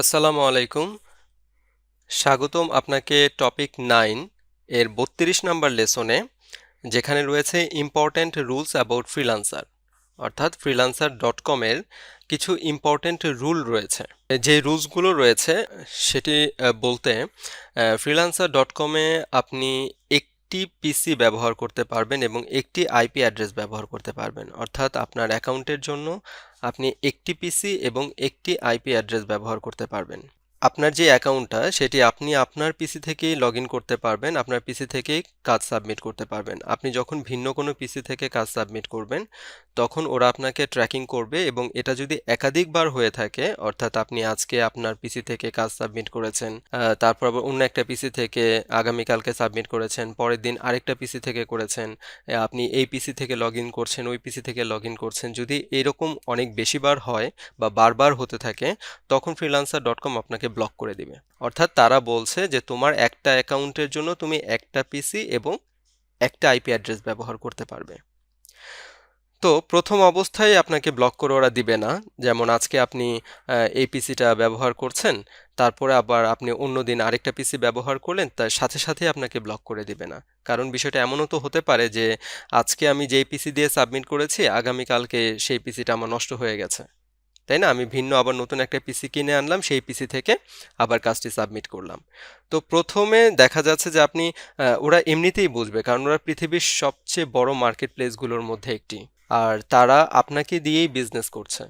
আসসালামু আলাইকুম। স্বাগতম আপনাকে টপিক নাইন এর বত্রিশ নাম্বার লেসনে, যেখানে রয়েছে ইম্পর্ট্যান্ট রুলস অ্যাবাউট ফ্রিলান্সার অর্থাৎ ফ্রিলান্সার ডট কমের কিছু ইম্পর্ট্যান্ট রুল রয়েছে। যে রুলসগুলো রয়েছে, সেটি বলতে ফ্রিলান্সার ডট কমে আপনি একটি পিসি ব্যবহার করতে পারবেন এবং একটি আইপি অ্যাড্রেস ব্যবহার করতে পারবেন। অর্থাৎ আপনার অ্যাকাউন্টের জন্য আপনি একটি পিসি এবং একটি আইপি অ্যাড্রেস ব্যবহার করতে পারবেন। আপনার যে অ্যাকাউন্টটা, সেটি আপনি আপনার পিসি থেকেই লগ করতে পারবেন, আপনার পিসি থেকেই কাজ সাবমিট করতে পারবেন। আপনি যখন ভিন্ন কোনো পিসি থেকে কাজ সাবমিট করবেন, তখন ওরা আপনাকে ট্র্যাকিং করবে এবং এটা যদি একাধিকবার হয়ে থাকে, অর্থাৎ আপনি আজকে আপনার পিসি থেকে কাজ সাবমিট করেছেন তারপর আবার অন্য একটা পিসি থেকে আগামীকালকে সাবমিট করেছেন, পরের দিন আরেকটা পিসি থেকে করেছেন আপনি এই পিসি থেকে লগ করছেন, ওই পিসি থেকে লগ করছেন। যদি এরকম অনেক বেশিবার হয় বা বারবার হতে থাকে, তখন ফ্রিলান্সার ডট কম আপনাকে ব্লক করে দিবে। অর্থাৎ তারা বলছে যে, তোমার একটা অ্যাকাউন্টের জন্য তুমি একটা পিসি এবং একটা আইপি অ্যাড্রেস ব্যবহার করতে পারবে। তো প্রথম অবস্থায় আপনাকে ব্লক করে ওরা দিবে না। যেমন আজকে আপনি এই পিসিটা ব্যবহার করছেন, তারপরে আবার আপনি অন্য দিন আরেকটা পিসি ব্যবহার করলেন, তার সাথে সাথে আপনাকে ব্লক করে দিবে না। কারণ বিষয়টা এমনও তো হতে পারে যে, আজকে আমি যেই পিসি দিয়ে সাবমিট করেছি, আগামীকালকে সেই পিসিটা আমার নষ্ট হয়ে গেছে। তাই না? আমি ভিন্ন আবার নতুন একটা পিসি কিনে আনলাম, সেই পিসি থেকে আবার কাজটি সাবমিট করলাম। তো প্রথমে দেখা যাচ্ছে যে আপনি ওরা এমনিতেই বুঝবে কারণ ওরা পৃথিবীর সবচেয়ে বড় মার্কেট প্লেসগুলোর মধ্যে একটি। আর তারা আপনাকে দিয়েই বিজনেস করছে।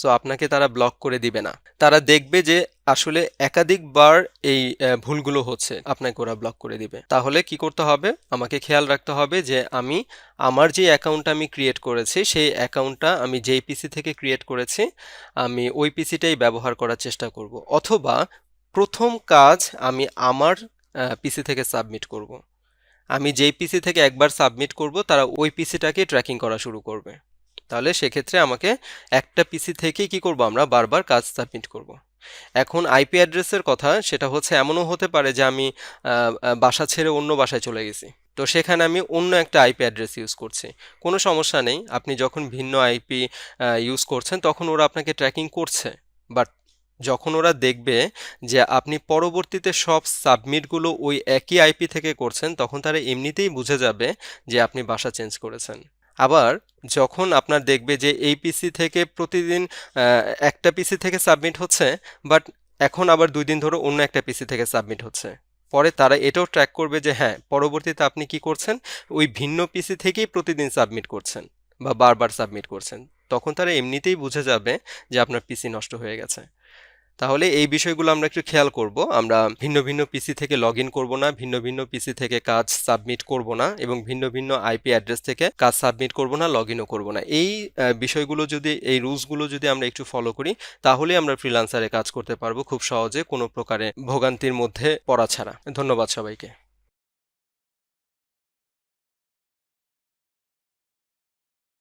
সো আপনাকে তারা ব্লক করে দিবে না। তারা দেখবে যে আসলে একাধিকবার এই ভুলগুলো হচ্ছে, আপনাকে ওরা ব্লক করে দিবে। তাহলে কি করতে হবে? আমাকে খেয়াল রাখতে হবে যে আমি আমার যে অ্যাকাউন্টটা আমি ক্রিয়েট করেছি, সেই অ্যাকাউন্টটা আমি যেই পিসি থেকে ক্রিয়েট করেছি, আমি ওই পিসিটাই ব্যবহার করার চেষ্টা করব। অথবা প্রথম কাজ আমি আমার পিসি থেকে সাবমিট করব। আমি যেই পিসি থেকে একবার সাবমিট করব, তারা ওই পিসিটাকে ট্র্যাকিং করা শুরু করবে। তাহলে সেক্ষেত্রে আমাকে একটা পিসি থেকেই কি করব আমরা বারবার কাজ সাবমিট করব। এখন আইপি অ্যাড্রেসের কথা, সেটা হচ্ছে এমনও হতে পারে যে আমি বাসা ছেড়ে অন্য বাসায় চলে গেছি। তো সেখানে আমি অন্য একটা আইপি অ্যাড্রেস ইউজ করছি। কোনো সমস্যা নেই, আপনি যখন ভিন্ন আইপি ইউজ করছেন, তখন ওরা আপনাকে ট্র্যাকিং করছে। বাট যখন ওরা দেখবে যে আপনি পরবর্তীতে সব সাবমিটগুলো ওই একই আইপি থেকে করছেন, তখন তারা এমনিতেই বুঝে যাবে যে আপনি বাসা চেঞ্জ করেছেন। আবার যখন আপনার দেখবে যে এই পিসি থেকে প্রতিদিন একটা পিসি থেকে সাবমিট হচ্ছে বাট এখন আবার দুই দিন ধরে অন্য একটা পিসি থেকে সাবমিট হচ্ছে। পরে তারা এটাও ট্র্যাক করবে যে হ্যাঁ পরবর্তীতে আপনি কি করছেন? ওই ভিন্ন পিসি থেকেই প্রতিদিন সাবমিট করছেন বা বারবার সাবমিট করছেন। তখন তারা এমনিতেই বুঝে যাবে যে আপনার পিসি নষ্ট হয়ে গেছে। তাহলে এই বিষয়গুলো আমরা একটু খেয়াল করব। আমরা ভিন্ন ভিন্ন পিসি থেকে লগ ইন করব না, ভিন্ন ভিন্ন পিসি থেকে কাজ সাবমিট করব না এবং ভিন্ন ভিন্ন আইপি অ্যাড্রেস থেকে কাজ সাবমিট করব না লগ ইনও করব না। এই বিষয়গুলো যদি, এই রুলসগুলো যদি আমরা একটু ফলো করি, তাহলে আমরা ফ্রিলান্সারে কাজ করতে পারব খুব সহজে, কোনো প্রকারে ভোগান্তির মধ্যে পড়া ছাড়া। ধন্যবাদ সবাইকে।